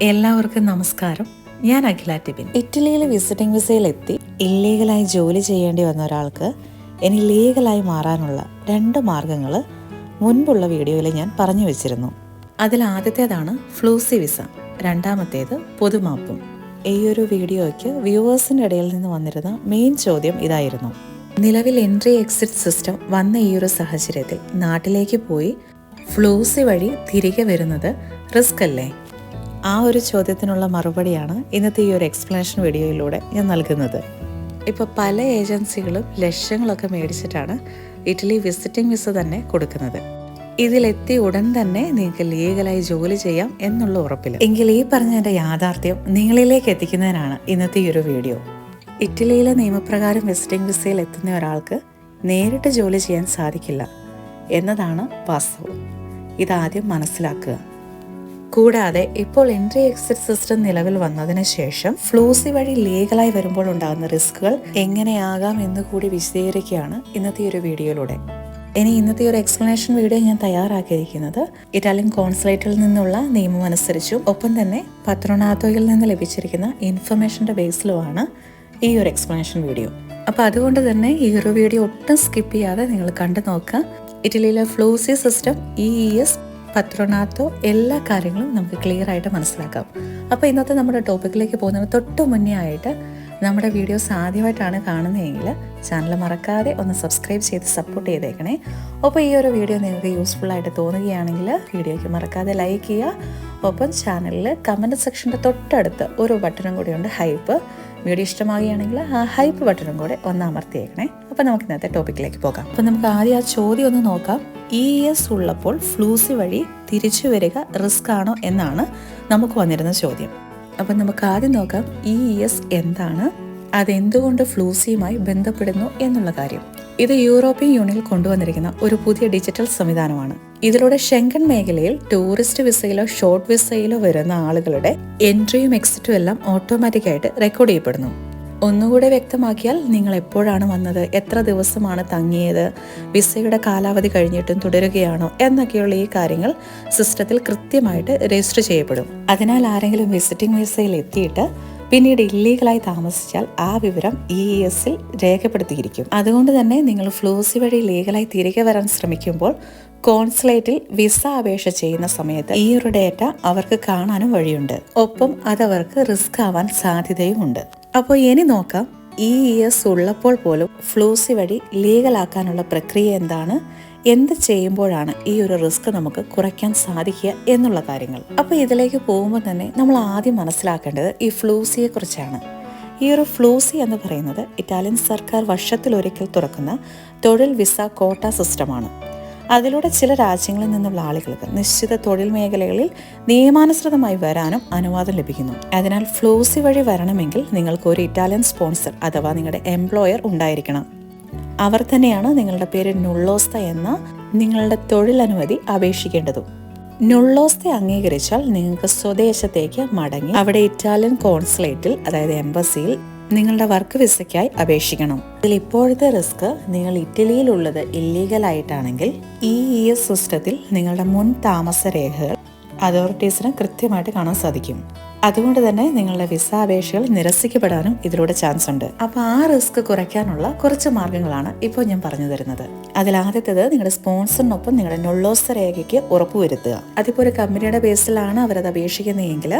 എല്ലാവർക്കും നമസ്കാരം. ഞാൻ അഖില ടിബിൻ. ഇറ്റലിയിൽ വിസിറ്റിംഗ് വിസയിൽ എത്തി ഇല്ലീഗലായി ജോലി ചെയ്യേണ്ടി വന്ന ഒരാൾക്ക് ഇനി ലീഗലായി മാറാനുള്ള രണ്ട് മാർഗങ്ങൾ മുൻപുള്ള വീഡിയോയിൽ ഞാൻ പറഞ്ഞു വെച്ചിരുന്നു. അതിൽ ആദ്യത്തേതാണ് ഫ്ലൂസി വിസ. രണ്ടാമത്തേത് പൊതുമാപ്പും. ഈ ഒരു വീഡിയോയ്ക്ക് വ്യൂവേഴ്സിന്റെ ഇടയിൽ നിന്ന് വന്നിരുന്ന മെയിൻ ചോദ്യം ഇതായിരുന്നു. നിലവിൽ എൻട്രി എക്സിറ്റ് സിസ്റ്റം വന്ന ഈ ഒരു സാഹചര്യത്തിൽ നാട്ടിലേക്ക് പോയി ഫ്ലൂസി വഴി തിരികെ വരുന്നത് റിസ്ക് അല്ലേ? ആ ഒരു ചോദ്യത്തിനുള്ള മറുപടിയാണ് ഇന്നത്തെ ഈ ഒരു എക്സ്പ്ലനേഷൻ വീഡിയോയിലൂടെ ഞാൻ നൽകുന്നത്. ഇപ്പോൾ പല ഏജൻസികളും ലക്ഷ്യങ്ങളൊക്കെ മേടിച്ചിട്ടാണ് ഇറ്റലി വിസിറ്റിംഗ് വിസ തന്നെ കൊടുക്കുന്നത്. ഇതിലെത്തി ഉടൻ തന്നെ നിങ്ങൾക്ക് ലീഗലായി ജോലി ചെയ്യാം എന്നുള്ള ഉറപ്പിൽ എങ്കിൽ ഈ പറഞ്ഞതിന്റെ യാഥാർത്ഥ്യം നിങ്ങളിലേക്ക് എത്തിക്കുന്നതിനാണ് ഇന്നത്തെ ഈ ഒരു വീഡിയോ ഇറ്റലിയിലെ നിയമപ്രകാരം വിസിറ്റിംഗ് വിസയിൽ എത്തുന്ന ഒരാൾക്ക് നേരിട്ട് ജോലി ചെയ്യാൻ സാധിക്കില്ല എന്നതാണ് വാസ്തവം. ഇതാദ്യം മനസ്സിലാക്കുക. കൂടാതെ ഇപ്പോൾ എൻട്രി എക്സിറ്റ് സിസ്റ്റം നിലവിൽ വന്നതിന് ശേഷം ഫ്ലൂസി വഴി ലീഗലായി വരുമ്പോൾ ഉണ്ടാകുന്ന റിസ്കുകൾ എങ്ങനെയാകാം എന്ന് കൂടി വിശദീകരിക്കുകയാണ് ഇന്നത്തെ ഒരു വീഡിയോയിലൂടെ. ഇനി ഇന്നത്തെ ഒരു എക്സ്പ്ലനേഷൻ വീഡിയോ ഞാൻ തയ്യാറാക്കിയിരിക്കുന്നത് ഇറ്റാലിയൻ കോൺസുലേറ്റിൽ നിന്നുള്ള നിയമം അനുസരിച്ചും. ഒപ്പം തന്നെ പത്രോണാത്തോയിൽ നിന്ന് ലഭിച്ചിരിക്കുന്ന ഇൻഫർമേഷന്റെ ബേസിലുമാണ് ഈ ഒരു എക്സ്പ്ലനേഷൻ വീഡിയോ അപ്പോൾ അതുകൊണ്ട് തന്നെ ഈ ഒരു വീഡിയോ ഒട്ടും സ്കിപ്പ് ചെയ്യാതെ നിങ്ങൾ കണ്ടു നോക്കുക ഇറ്റലിയിലെ ഫ്ലൂസി സിസ്റ്റം ഇ എസ് പത്രോനാത്തോ എല്ലാ കാര്യങ്ങളും നമുക്ക് ക്ലിയർ ആയിട്ട് മനസ്സിലാക്കാം. അപ്പോൾ ഇന്നത്തെ നമ്മുടെ ടോപ്പിക്കിലേക്ക് പോകുന്നതിന് തൊട്ട് മുന്നേ ആയിട്ട് നമ്മുടെ വീഡിയോസ് ആദ്യമായിട്ടാണ് കാണുന്നതെങ്കിൽ ചാനൽ മറക്കാതെ ഒന്ന് സബ്സ്ക്രൈബ് ചെയ്ത് സപ്പോർട്ട് ചെയ്തേക്കണേ. അപ്പോൾ ഈ ഒരു വീഡിയോ നിങ്ങൾക്ക് യൂസ്ഫുൾ ആയിട്ട് തോന്നുകയാണെങ്കിൽ വീഡിയോയ്ക്ക് മറക്കാതെ ലൈക്ക് ചെയ്യുക. ഒപ്പം ചാനലിൽ കമന്റ് സെക്ഷന്റെ തൊട്ടടുത്ത് ഒരു ബട്ടണും കൂടിയുണ്ട് ഹൈപ്പ് വീഡിയോ ഇഷ്ടമാവുകയാണെങ്കിൽ ആ ഹൈപ്പ് ബട്ടണും കൂടെ ഒന്ന് അമർത്തിയേക്കണേ. അപ്പോൾ നമുക്ക് ഇന്നത്തെ ടോപ്പിക്കിലേക്ക് പോകാം. അപ്പോൾ നമുക്ക് ആദ്യം ആ ചോദ്യം ഒന്ന് നോക്കാം. ഇ എസ് ഉള്ളപ്പോൾ ഫ്ലൂസി വഴി തിരിച്ചു വരിക റിസ്ക് ആണോ എന്നാണ് നമുക്ക് വന്നിരുന്ന ചോദ്യം. അപ്പം നമുക്ക് ആദ്യം നോക്കാം ഇ എസ് എന്താണ്? അതെന്തുകൊണ്ട് ഫ്ലൂസിയുമായി ബന്ധപ്പെടുന്നു എന്നുള്ള കാര്യം. ഇത് യൂറോപ്യൻ യൂണിയനിൽ കൊണ്ടുവന്നിരിക്കുന്ന ഒരു പുതിയ ഡിജിറ്റൽ സംവിധാനമാണ്. ഇതിലൂടെ ഷെങ്കൻ മേഖലയിൽ ടൂറിസ്റ്റ് വിസയിലോ ഷോർട്ട് വിസയിലോ വരുന്ന ആളുകളുടെ എൻട്രിയും എക്സിറ്റും എല്ലാം ഓട്ടോമാറ്റിക്കായിട്ട് റെക്കോർഡ് ചെയ്യപ്പെടുന്നു. ഒന്നുകൂടെ വ്യക്തമാക്കിയാൽ നിങ്ങൾ എപ്പോഴാണ് വന്നത്? എത്ര ദിവസമാണ് തങ്ങിയത്? വിസയുടെ കാലാവധി കഴിഞ്ഞിട്ടും തുടരുകയാണോ? എന്നൊക്കെയുള്ള ഈ കാര്യങ്ങൾ സിസ്റ്റത്തിൽ കൃത്യമായിട്ട് രജിസ്റ്റർ ചെയ്യപ്പെടും. അതിനാൽ ആരെങ്കിലും വിസിറ്റിംഗ് വിസയിൽ എത്തിയിട്ട് പിന്നീട് ഇല്ലീഗലായി താമസിച്ചാൽ ആ വിവരം ഇ എസിൽ രേഖപ്പെടുത്തിയിരിക്കും. അതുകൊണ്ട് തന്നെ നിങ്ങൾ ഫ്ലൂസി വഴി ലീഗലായി തിരികെ വരാൻ ശ്രമിക്കുമ്പോൾ കോൺസുലേറ്റിൽ വിസ അപേക്ഷ ചെയ്യുന്ന സമയത്ത് ഈ ഒരു ഡേറ്റ അവർക്ക് കാണാനും വഴിയുണ്ട്. ഒപ്പം അതവർക്ക് റിസ്ക് ആവാൻ സാധ്യതയുമുണ്ട്. അപ്പോൾ ഇനി നോക്കാം. ഇ എസ് ഉള്ളപ്പോൾ പോലും ഫ്ലൂസി വഴി ലീഗലാക്കാനുള്ള പ്രക്രിയ എന്താണ്? എന്ത് ചെയ്യുമ്പോഴാണ് ഈ ഒരു റിസ്ക് നമുക്ക് കുറയ്ക്കാൻ സാധിക്കുക എന്നുള്ള കാര്യങ്ങൾ. അപ്പോൾ ഇതിലേക്ക് പോകുമ്പോൾ തന്നെ നമ്മൾ ആദ്യം മനസ്സിലാക്കേണ്ടത് ഈ ഫ്ലൂസിയെ കുറിച്ചാണ്. ഈ ഒരു ഫ്ലൂസി എന്ന് പറയുന്നത് ഇറ്റാലിയൻ സർക്കാർ വർഷത്തിലൊരിക്കൽ തുറക്കുന്ന തൊഴിൽ വിസ കോട്ട സിസ്റ്റമാണ് അതിലൂടെ ചില രാജ്യങ്ങളിൽ നിന്നുള്ള ആളുകൾക്ക് നിശ്ചിത തൊഴിൽ മേഖലകളിൽ നിയമാനുസൃതമായി വരാനും അനുവാദം ലഭിക്കുന്നു. അതിനാൽ ഫ്ലൂസി വഴി വരണമെങ്കിൽ നിങ്ങൾക്ക് ഒരു ഇറ്റാലിയൻ സ്പോൺസർ അഥവാ നിങ്ങളുടെ എംപ്ലോയർ ഉണ്ടായിരിക്കണം. അവർ തന്നെയാണ് നിങ്ങളുടെ പേര് നുള്ളോസ്ത എന്ന നിങ്ങളുടെ തൊഴിലനുമതി അപേക്ഷിക്കേണ്ടതും. നുള്ളോസ്ത അംഗീകരിച്ചാൽ നിങ്ങൾക്ക് സ്വദേശത്തേക്ക് മടങ്ങി അവിടെ ഇറ്റാലിയൻ കോൺസുലേറ്റിൽ അതായത് എംബസിയിൽ നിങ്ങളുടെ വർക്ക് വിസയ്ക്കായി അപേക്ഷിക്കണം. ഇതിൽ ഇപ്പോഴത്തെ റിസ്ക് നിങ്ങൾ ഇറ്റലിയിലുള്ളത് ഇല്ലീഗൽ ആയിട്ടാണെങ്കിൽ ഈ ഇ എസ് സിസ്റ്റത്തിൽ നിങ്ങളുടെ മുൻ താമസ രേഖകൾ അതോറിറ്റീസിന് കൃത്യമായിട്ട് കാണാൻ സാധിക്കും. അതുകൊണ്ട് തന്നെ നിങ്ങളുടെ വിസ അപേക്ഷകൾ നിരസിക്കപ്പെടാനും ഇതിലൂടെ ചാൻസ് ഉണ്ട്. അപ്പോൾ ആ റിസ്ക് കുറയ്ക്കാനുള്ള കുറച്ച് മാർഗങ്ങളാണ് ഇപ്പോൾ ഞാൻ പറഞ്ഞു തരുന്നത്. അതിൽ ആദ്യത്തേത് നിങ്ങളുടെ സ്പോൺസറിനൊപ്പം നിങ്ങളുടെ നൊള്ളോസ രേഖയ്ക്ക് ഉറപ്പുവരുത്തുക അതിപ്പോൾ ഒരു കമ്പനിയുടെ ബേസിലാണ് അവരത് അപേക്ഷിക്കുന്നതെങ്കിൽ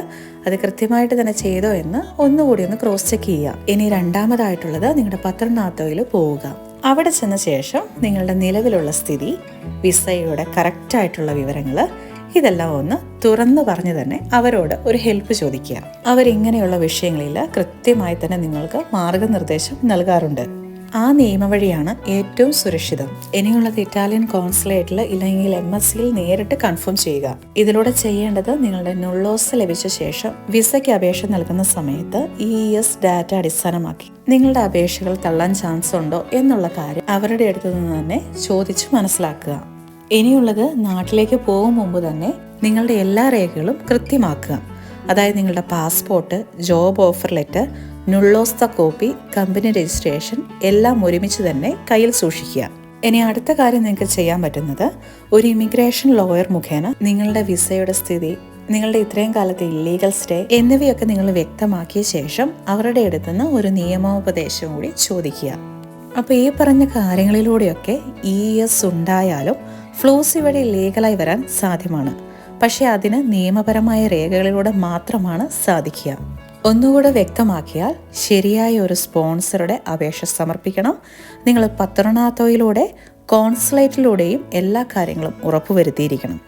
അത് കൃത്യമായിട്ട് തന്നെ ചെയ്തോ എന്ന് ഒന്നുകൂടി ഒന്ന് ക്രോസ് ചെക്ക് ചെയ്യുക. ഇനി രണ്ടാമതായിട്ടുള്ളത് നിങ്ങളുടെ പത്രനാത്തോയിൽ പോവുക. അവിടെ ചെന്ന ശേഷം നിങ്ങളുടെ നിലവിലുള്ള സ്ഥിതി വിസയുടെ കറക്റ്റായിട്ടുള്ള വിവരങ്ങൾ ഇതെല്ലാം ഒന്ന് തുറന്നു പറഞ്ഞു തന്നെ അവരോട് ഒരു ഹെൽപ്പ് ചോദിക്കുക. അവരിങ്ങനെയുള്ള വിഷയങ്ങളിൽ കൃത്യമായി തന്നെ നിങ്ങൾക്ക് മാർഗനിർദ്ദേശം നൽകാറുണ്ട്. ആ നിയമവഴിയാണ് ഏറ്റവും സുരക്ഷിതം. ഇനിയുള്ളത് ഇറ്റാലിയൻ കോൺസുലേറ്റിൽ ഇല്ലെങ്കിൽ എം എസ് സിയിൽ നേരിട്ട് കൺഫേം ചെയ്യുക. ഇതിലൂടെ ചെയ്യേണ്ടത് നിങ്ങളുടെ നുള്ളോസ് ലഭിച്ച ശേഷം വിസയ്ക്ക് അപേക്ഷ നൽകുന്ന സമയത്ത് ഇ എസ് ഡാറ്റ അടിസ്ഥാനമാക്കി നിങ്ങളുടെ അപേക്ഷകൾ തള്ളാൻ ചാൻസ് ഉണ്ടോ എന്നുള്ള കാര്യം അവരുടെ അടുത്തു നിന്ന് തന്നെ ചോദിച്ചു മനസ്സിലാക്കുക. ഇനിയുള്ളത് നാട്ടിലേക്ക് പോകും മുമ്പ് തന്നെ നിങ്ങളുടെ എല്ലാ രേഖകളും കൃത്യമാക്കുക. അതായത് നിങ്ങളുടെ പാസ്പോർട്ട് ജോബ് ഓഫർ ലെറ്റർ നുള്ളോസ്ത കോപ്പി കമ്പനി രജിസ്ട്രേഷൻ എല്ലാം ഒരുമിച്ച് തന്നെ കയ്യിൽ സൂക്ഷിക്കുക. ഇനി അടുത്ത കാര്യം നിങ്ങൾക്ക് ചെയ്യാൻ പറ്റുന്നത് ഒരു ഇമിഗ്രേഷൻ ലോയർ മുഖേന നിങ്ങളുടെ വിസയുടെ സ്ഥിതി നിങ്ങളുടെ ഇത്രയും കാലത്തെ ഇല്ലീഗൽ സ്റ്റേ എന്നിവയൊക്കെ നിങ്ങൾ വ്യക്തമാക്കിയ ശേഷം അവരുടെ അടുത്തുനിന്ന് ഒരു നിയമോപദേശം കൂടി ചോദിക്കുക. അപ്പോൾ ഈ പറഞ്ഞ കാര്യങ്ങളിലൂടെയൊക്കെ ഇ എസ് ഉണ്ടായാലും ഫ്ലൂസി വഴി ലീഗലായി വരാൻ സാധ്യമാണ്. പക്ഷേ അതിന് നിയമപരമായ രേഖകളിലൂടെ മാത്രമാണ് സാധിക്കുക. ഒന്നുകൂടെ വ്യക്തമാക്കിയാൽ ശരിയായ ഒരു സ്പോൺസറുടെ അപേക്ഷ സമർപ്പിക്കണം. നിങ്ങൾ പത്രണാത്തോയിലൂടെ കോൺസുലേറ്റിലൂടെയും എല്ലാ കാര്യങ്ങളും ഉറപ്പുവരുത്തിയിരിക്കണം.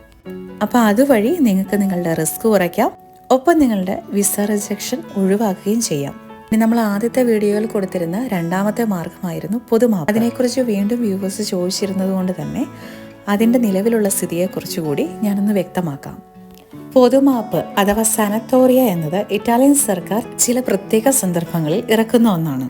അപ്പോൾ അതുവഴി നിങ്ങൾക്ക് നിങ്ങളുടെ റിസ്ക് കുറയ്ക്കാം. ഒപ്പം നിങ്ങളുടെ വിസ റിജക്ഷൻ ഒഴിവാക്കുകയും ചെയ്യാം. ഇനി നമ്മൾ ആദ്യത്തെ വീഡിയോയിൽ കൊടുത്തിരുന്ന രണ്ടാമത്തെ മാർഗമായിരുന്നു പൊതുമാപ്പ്. അതിനെക്കുറിച്ച് വീണ്ടും വ്യൂവേഴ്സ് ചോദിച്ചിരുന്നത് കൊണ്ട് തന്നെ അതിന്റെ നിലവിലുള്ള സ്ഥിതിയെക്കുറിച്ച് കൂടി ഞാനൊന്ന് വ്യക്തമാക്കാം. പൊതുമാപ്പ് അഥവാ സനത്തോറിയ എന്നത് ഇറ്റാലിയൻ സർക്കാർ ചില പ്രത്യേക സന്ദർഭങ്ങളിൽ ഇറക്കുന്ന ഒന്നാണ്.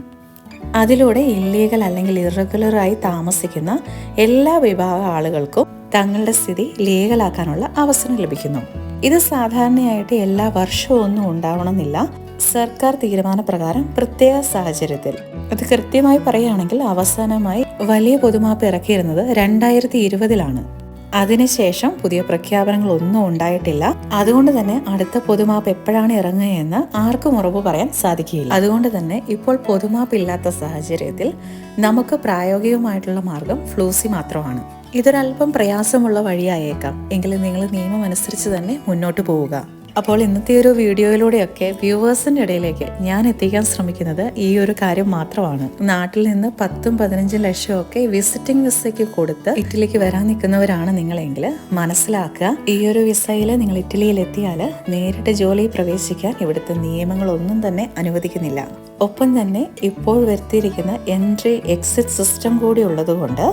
അതിലൂടെ ഇല്ലീഗൽ അല്ലെങ്കിൽ ഇറഗുലറായി താമസിക്കുന്ന എല്ലാ വിഭാഗ ആളുകൾക്കും തങ്ങളുടെ സ്ഥിതി ലീഗലാക്കാനുള്ള അവസരം ലഭിക്കുന്നു. ഇത് സാധാരണയായിട്ട് എല്ലാ വർഷവും ഒന്നും ഉണ്ടാവണമെന്നില്ല. സർക്കാർ തീരുമാനപ്രകാരം പ്രത്യേക സാഹചര്യത്തിൽ. അത് കൃത്യമായി പറയുകയാണെങ്കിൽ അവസാനമായി വലിയ പൊതുമാപ്പ് ഇറക്കിയിരുന്നത് രണ്ടായിരത്തി ഇരുപതിലാണ് അതിനുശേഷം പുതിയ പ്രഖ്യാപനങ്ങൾ ഒന്നും ഉണ്ടായിട്ടില്ല. അതുകൊണ്ട് തന്നെ അടുത്ത പൊതുമാപ്പ് എപ്പോഴാണ് ഇറങ്ങുകയെന്ന് ആർക്കും ഉറപ്പ് പറയാൻ സാധിക്കില്ല അതുകൊണ്ട് തന്നെ ഇപ്പോൾ പൊതുമാപ്പ് ഇല്ലാത്ത സാഹചര്യത്തിൽ നമുക്ക് പ്രായോഗികമായിട്ടുള്ള മാർഗം ഫ്ലൂസി മാത്രമാണ്. ഇതൊരല്പം പ്രയാസമുള്ള വഴിയായേക്കാം. എങ്കിലും നിങ്ങൾ നിയമം അനുസരിച്ച് തന്നെ മുന്നോട്ട് പോവുക. അപ്പോൾ ഇന്നത്തെ ഒരു വീഡിയോയിലൂടെയൊക്കെ വ്യൂവേഴ്സിന്റെ ഇടയിലേക്ക് ഞാൻ എത്തിക്കാൻ ശ്രമിക്കുന്നത് ഈ ഒരു കാര്യം മാത്രമാണ്. നാട്ടിൽ നിന്ന് പത്തും പതിനഞ്ചും ലക്ഷം ഒക്കെ വിസിറ്റിംഗ് വിസയ്ക്ക് കൊടുത്ത് ഇറ്റലിക്ക് വരാൻ നിൽക്കുന്നവരാണ് നിങ്ങളെങ്കിൽ മനസ്സിലാക്കുക. ഈ ഒരു വിസയിൽ നിങ്ങൾ ഇറ്റലിയിൽ എത്തിയാൽ നേരിട്ട് ജോലിയിൽ പ്രവേശിക്കാൻ ഇവിടുത്തെ നിയമങ്ങളൊന്നും തന്നെ അനുവദിക്കുന്നില്ല. ഒപ്പം തന്നെ ഇപ്പോൾ വരുത്തിയിരിക്കുന്ന എൻട്രി എക്സിറ്റ് സിസ്റ്റം കൂടി ഉള്ളതുകൊണ്ട്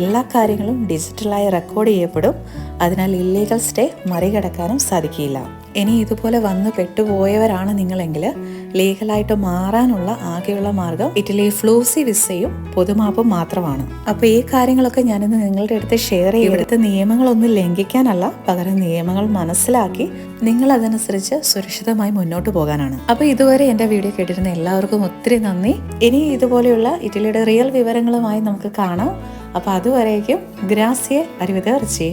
എല്ലാ കാര്യങ്ങളും ഡിജിറ്റലായി റെക്കോർഡ് ചെയ്യപ്പെടും. അതിനാൽ ഇല്ലീഗൽ സ്റ്റേ മറികടക്കാനും സാധിക്കില്ല. ഇനി ഇതുപോലെ വന്ന് പെട്ടുപോയവരാണ് നിങ്ങളെങ്കിൽ ലീഗലായിട്ട് മാറാനുള്ള ആകെയുള്ള മാർഗം ഇറ്റലി ഫ്ലൂസി വിസയും പൊതുമാപ്പും മാത്രമാണ്. അപ്പോൾ ഈ കാര്യങ്ങളൊക്കെ ഞാനിന്ന് നിങ്ങളുടെ അടുത്ത് ഷെയർ ചെയ്യും. ഇവിടുത്തെ നിയമങ്ങളൊന്നും ലംഘിക്കാനല്ല. പകരം നിയമങ്ങൾ മനസ്സിലാക്കി നിങ്ങൾ അതനുസരിച്ച് സുരക്ഷിതമായി മുന്നോട്ട് പോകാനാണ്. അപ്പോൾ ഇതുവരെ എന്റെ വീഡിയോ കേട്ടിരുന്ന എല്ലാവർക്കും ഒത്തിരി നന്ദി. ഇനി ഇതുപോലെയുള്ള ഇറ്റലിയുടെ റിയൽ വിവരങ്ങളുമായി നമുക്ക് കാണാം. അപ്പോൾ അതുവരേക്കും ഗ്രാസിയെ അറിവിതേർച്ചയെ